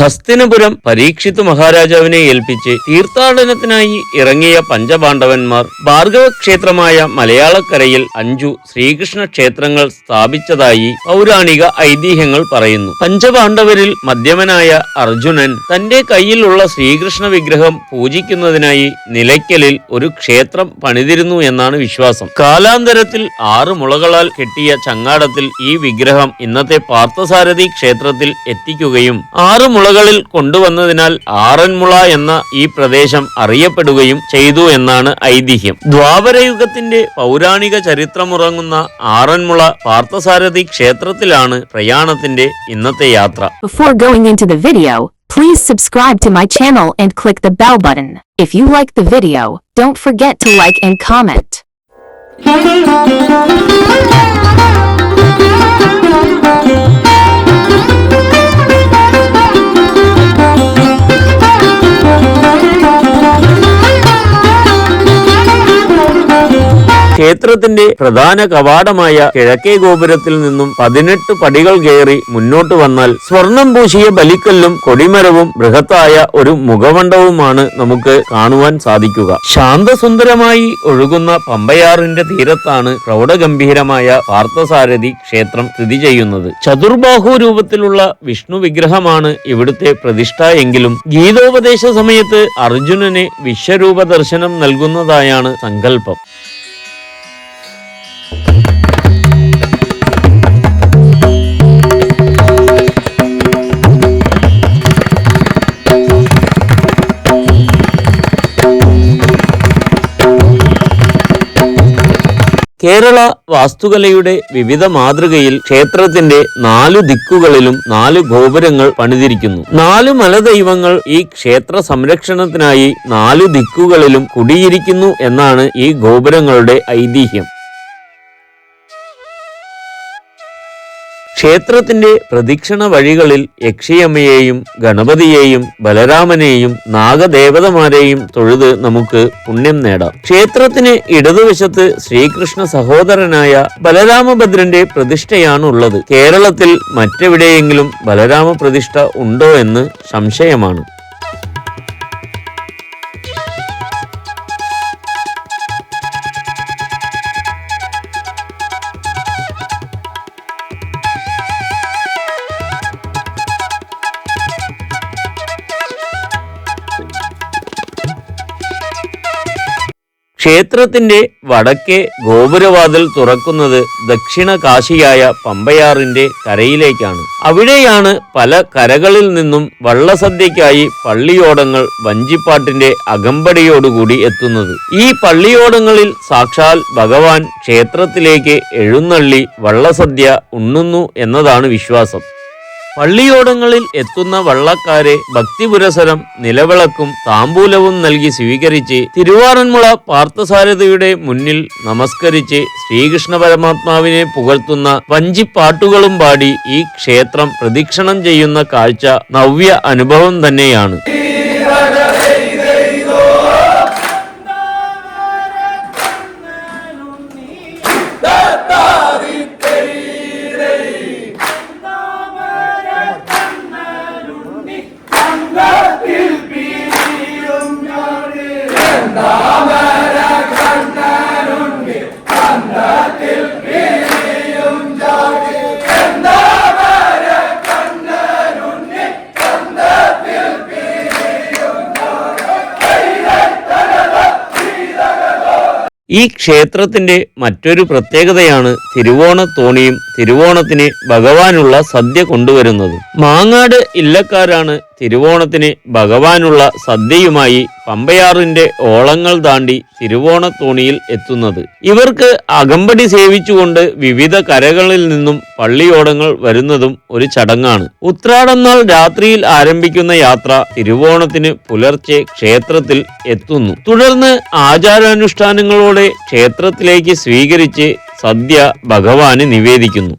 ഹസ്തിനപുരം പരീക്ഷിത് മഹാരാജാവിനെ ഏൽപ്പിച്ച് തീർത്ഥാടനത്തിനായി ഇറങ്ങിയ പഞ്ചപാണ്ഡവന്മാർ ഭാർഗവ ക്ഷേത്രമായ മലയാളക്കരയിൽ അഞ്ചു ശ്രീകൃഷ്ണ ക്ഷേത്രങ്ങൾ സ്ഥാപിച്ചതായി പൗരാണിക ഐതിഹ്യങ്ങൾ പറയുന്നു. പഞ്ചപാണ്ഡവരിൽ മധ്യമനായ അർജുനൻ തന്റെ കയ്യിലുള്ള ശ്രീകൃഷ്ണ വിഗ്രഹം പൂജിക്കുന്നതിനായി നിലയ്ക്കലിൽ ഒരു ക്ഷേത്രം പണിതിരുന്നു എന്നാണ് വിശ്വാസം. കാലാന്തരത്തിൽ ആറ് മുളകളാൽ കെട്ടിയ ചങ്ങാടത്തിൽ ഈ വിഗ്രഹം ഇന്നത്തെ പാർത്ഥസാരഥി ക്ഷേത്രത്തിൽ എത്തിക്കുകയും ആറ് മുളകളിൽ കൊണ്ടുവന്നതിനാൽ ആറന്മുള എന്ന ഈ പ്രദേശം അറിയപ്പെടുകയും ചെയ്തു എന്നാണ് ഐതിഹ്യം ദ്വാപരയുഗത്തിന്റെ പൗരാണിക ചരിത്രമുറങ്ങുന്ന ആറന്മുള പാർത്ഥസാരഥി ക്ഷേത്രത്തിലാണ് പ്രയാണത്തിന്റെ ഇന്നത്തെ യാത്ര Before going into the video, please subscribe to my channel and click the bell button. If you like the video, don't forget to like and comment. ക്ഷേത്രത്തിന്റെ പ്രധാന കവാടമായ കിഴക്കേ ഗോപുരത്തിൽ നിന്നും പതിനെട്ട് പടികൾ കയറി മുന്നോട്ട് വന്നാൽ സ്വർണം പൂശിയ ബലിക്കല്ലും കൊടിമരവും ബൃഹത്തായ ഒരു മുഖമണ്ഡവുമാണ് നമുക്ക് കാണുവാൻ സാധിക്കുക. ശാന്തസുന്ദരമായി ഒഴുകുന്ന പമ്പയാറിന്റെ തീരത്താണ് പ്രൗഢഗംഭീരമായ പാർത്ഥസാരഥി ക്ഷേത്രം സ്ഥിതി ചെയ്യുന്നത്. ചതുർബാഹു രൂപത്തിലുള്ള വിഷ്ണു വിഗ്രഹമാണ് ഇവിടുത്തെ പ്രതിഷ്ഠ എങ്കിലും ഗീതോപദേശ സമയത്ത് അർജുനന് വിശ്വരൂപ ദർശനം നൽകുന്നതായാണ് സങ്കല്പം. കേരള വാസ്തുകലയുടെ വിവിധ മാതൃകയിൽ ക്ഷേത്രത്തിന്റെ നാലു ദിക്കുകളിലും നാല് ഗോപുരങ്ങൾ പണിതിരിക്കുന്നു. നാല് മലദൈവങ്ങൾ ഈ ക്ഷേത്ര സംരക്ഷണത്തിനായി നാലു ദിക്കുകളിലും കുടിയിരിക്കുന്നു എന്നാണ് ഈ ഗോപുരങ്ങളുടെ ഐതിഹ്യം. ക്ഷേത്രത്തിന്റെ പ്രദക്ഷിണ വഴികളിൽ യക്ഷിയമ്മയെയും ഗണപതിയെയും ബലരാമനെയും നാഗദേവതമാരെയും തൊഴുത് നമുക്ക് പുണ്യം നേടാം. ക്ഷേത്രത്തിന് ഇടതുവശത്ത് ശ്രീകൃഷ്ണ സഹോദരനായ ബലരാമഭദ്രന്റെ പ്രതിഷ്ഠയാണ് ഉള്ളത് കേരളത്തിൽ മറ്റെവിടെയെങ്കിലും ബലരാമ പ്രതിഷ്ഠ ഉണ്ടോ എന്ന് സംശയമാണ്. ക്ഷേത്രത്തിന്റെ വടക്കേ ഗോപുരവാതിൽ തുറക്കുന്നത് ദക്ഷിണ കാശിയായ പമ്പയാറിന്റെ കരയിലേക്കാണ്. അവിടെയാണ് പല കരകളിൽ നിന്നും വള്ളസദ്യക്കായി പള്ളിയോടങ്ങൾ വഞ്ചിപ്പാട്ടിന്റെ അകമ്പടിയോടുകൂടി എത്തുന്നത്. ഈ പള്ളിയോടങ്ങളിൽ സാക്ഷാൽ ഭഗവാൻ ക്ഷേത്രത്തിലേക്ക് എഴുന്നള്ളി വള്ളസദ്യ ഉണ്ണുന്നു എന്നതാണ് വിശ്വാസം. പള്ളിയോടങ്ങളിൽ എത്തുന്ന വള്ളക്കാരെ ഭക്തിപുരസരം നിലവിളക്കും താമ്പൂലവും നൽകി സ്വീകരിച്ച് തിരുവാറന്മുള പാർത്ഥസാരഥിയുടെ മുന്നിൽ നമസ്കരിച്ച് ശ്രീകൃഷ്ണ പരമാത്മാവിനെ പുകഴ്ത്തുന്ന വഞ്ചിപ്പാട്ടുകളും പാടി ഈ ക്ഷേത്രം പ്രദക്ഷിണം ചെയ്യുന്ന കാഴ്ച നവ്യ അനുഭവം തന്നെയാണ്. ഈ ക്ഷേത്രത്തിന്റെ മറ്റൊരു പ്രത്യേകതയാണ് തിരുവോണ തോണിയും തിരുവോണത്തിന് ഭഗവാനുള്ള സദ്യ കൊണ്ടുവരുന്നത്. മാങ്ങാട് ഇല്ലക്കാരാണ് തിരുവോണത്തിന് ഭഗവാനുള്ള സദ്യയുമായി പമ്പയാറിന്റെ ഓളങ്ങൾ താണ്ടി തിരുവോണത്തോണിയിൽ എത്തുന്നത്. ഇവർക്ക് അകമ്പടി സേവിച്ചുകൊണ്ട് വിവിധ കരകളിൽ നിന്നും പള്ളിയോടങ്ങൾ വരുന്നതും ഒരു ചടങ്ങാണ്. ഉത്രാടന്നാൾ രാത്രിയിൽ ആരംഭിക്കുന്ന യാത്ര തിരുവോണത്തിന് പുലർച്ചെ ക്ഷേത്രത്തിൽ എത്തുന്നു. തുടർന്ന് ആചാരാനുഷ്ഠാനങ്ങളോടെ ക്ഷേത്രത്തിലേക്ക് സ്വീകരിച്ച് സദ്യ ഭഗവാന് നിവേദിക്കുന്നു.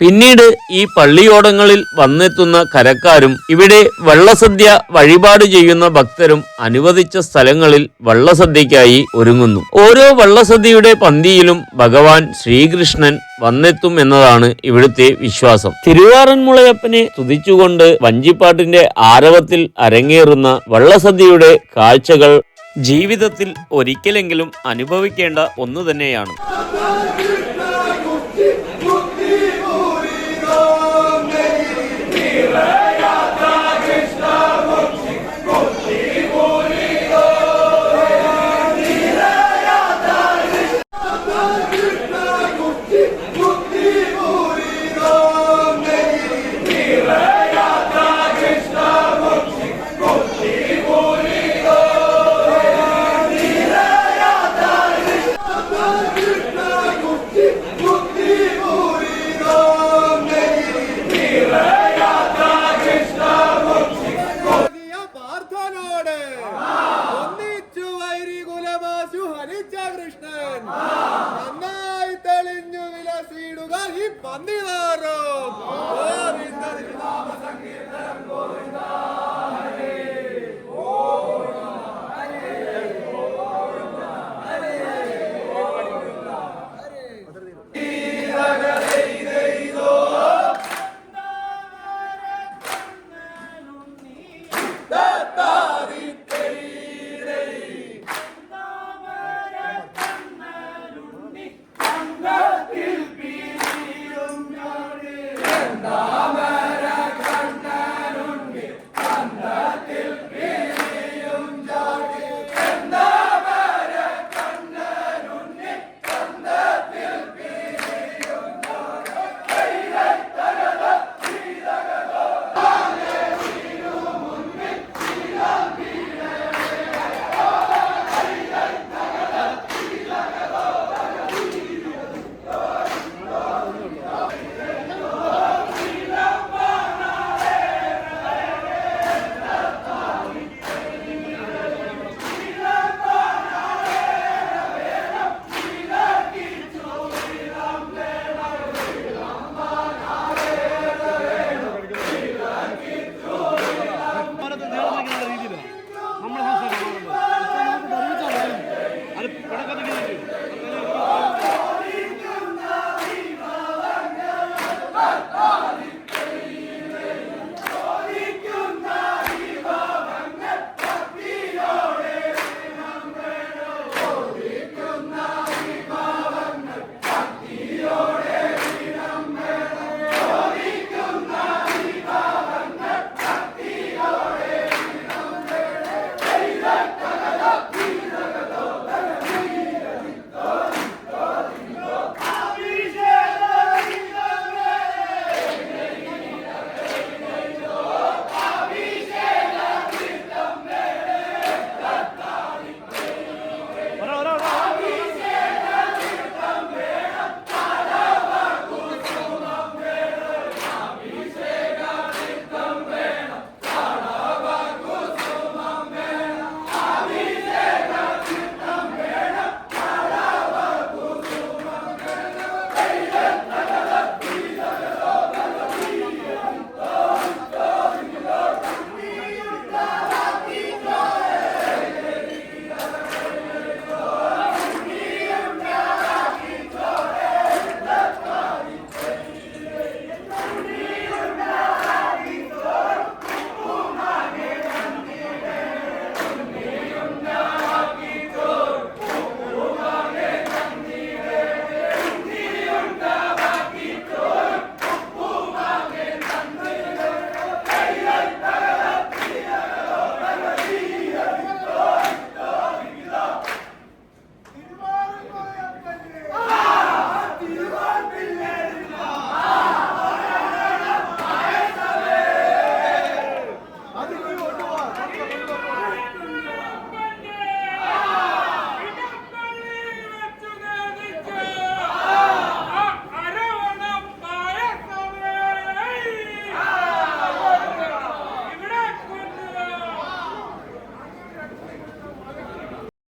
പിന്നീട് ഈ പള്ളിയോടങ്ങളിൽ വന്നെത്തുന്ന കരക്കാരും ഇവിടെ വള്ളസദ്യ വഴിപാട് ചെയ്യുന്ന ഭക്തരും അനുവദിച്ച സ്ഥലങ്ങളിൽ വള്ളസദ്യക്കായി ഒരുങ്ങുന്നു. ഓരോ വള്ളസദ്യയുടെ പന്തിയിലും ഭഗവാൻ ശ്രീകൃഷ്ണൻ വന്നെത്തും എന്നതാണ് ഇവിടുത്തെ വിശ്വാസം. തിരുവാറന്മുളയപ്പനെ തുതിച്ചുകൊണ്ട് വഞ്ചിപ്പാട്ടിന്റെ ആരവത്തിൽ അരങ്ങേറുന്ന വള്ളസദ്യയുടെ കാഴ്ചകൾ ജീവിതത്തിൽ ഒരിക്കലെങ്കിലും അനുഭവിക്കേണ്ട ഒന്നു തന്നെയാണ്. ഈ പന്തിതാറും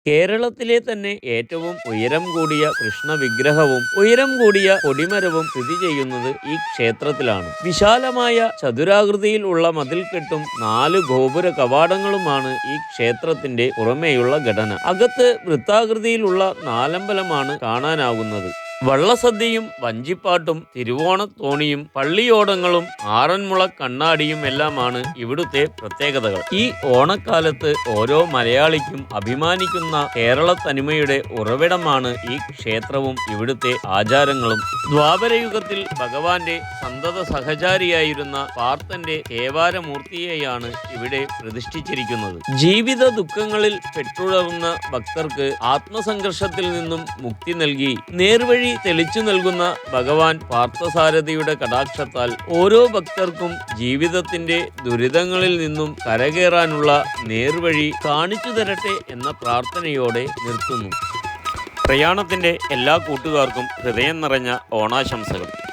കേരളത്തിലെ തന്നെ ഏറ്റവും ഉയരം കൂടിയ കൃഷ്ണ വിഗ്രഹവും ഉയരം കൂടിയ കൊടിമരവും സ്ഥിതി ചെയ്യുന്നത് ഈ ക്ഷേത്രത്തിലാണ്. വിശാലമായ ചതുരാകൃതിയിൽ ഉള്ള മതിൽക്കെട്ടും നാല് ഗോപുര കവാടങ്ങളുമാണ് ഈ ക്ഷേത്രത്തിന്റെ പുറമേയുള്ള ഘടന. അകത്ത് വൃത്താകൃതിയിലുള്ള നാലമ്പലമാണ് കാണാനാകുന്നത് വള്ളസദ്യയും വഞ്ചിപ്പാട്ടും തിരുവോണത്തോണിയും പള്ളിയോടങ്ങളും ആറന്മുള കണ്ണാടിയും എല്ലാമാണ് ഇവിടുത്തെ പ്രത്യേകതകൾ. ഈ ഓണക്കാലത്ത് ഓരോ മലയാളിക്കും അഭിമാനിക്കുന്ന കേരള തനിമയുടെ ഉറവിടമാണ് ഈ ക്ഷേത്രവും ഇവിടുത്തെ ആചാരങ്ങളും. ദ്വാപരയുഗത്തിൽ ഭഗവാന്റെ സന്തത സഹചാരിയായിരുന്ന പാർത്തന്റെ കേവാരമൂർത്തിയെയാണ് ഇവിടെ പ്രതിഷ്ഠിച്ചിരിക്കുന്നത്. ജീവിത ദുഃഖങ്ങളിൽ പെട്ടുഴർന്ന ഭക്തർക്ക് ആത്മസംഘർഷത്തിൽ നിന്നും മുക്തി നൽകി നേർവഴി തെളിച്ചു നൽകുന്ന ഭഗവാൻ പാർത്ഥസാരഥിയുടെ കടാക്ഷത്താൽ ഓരോ ഭക്തർക്കും ജീവിതത്തിന്റെ ദുരിതങ്ങളിൽ നിന്നും കരകയറാനുള്ള നേർവഴി കാണിച്ചു തരട്ടെ എന്ന പ്രാർത്ഥനയോടെ നിർത്തുന്നു. പ്രയാണത്തിന്റെ എല്ലാ കൂട്ടുകാർക്കും ഹൃദയം നിറഞ്ഞ ഓണാശംസകൾ.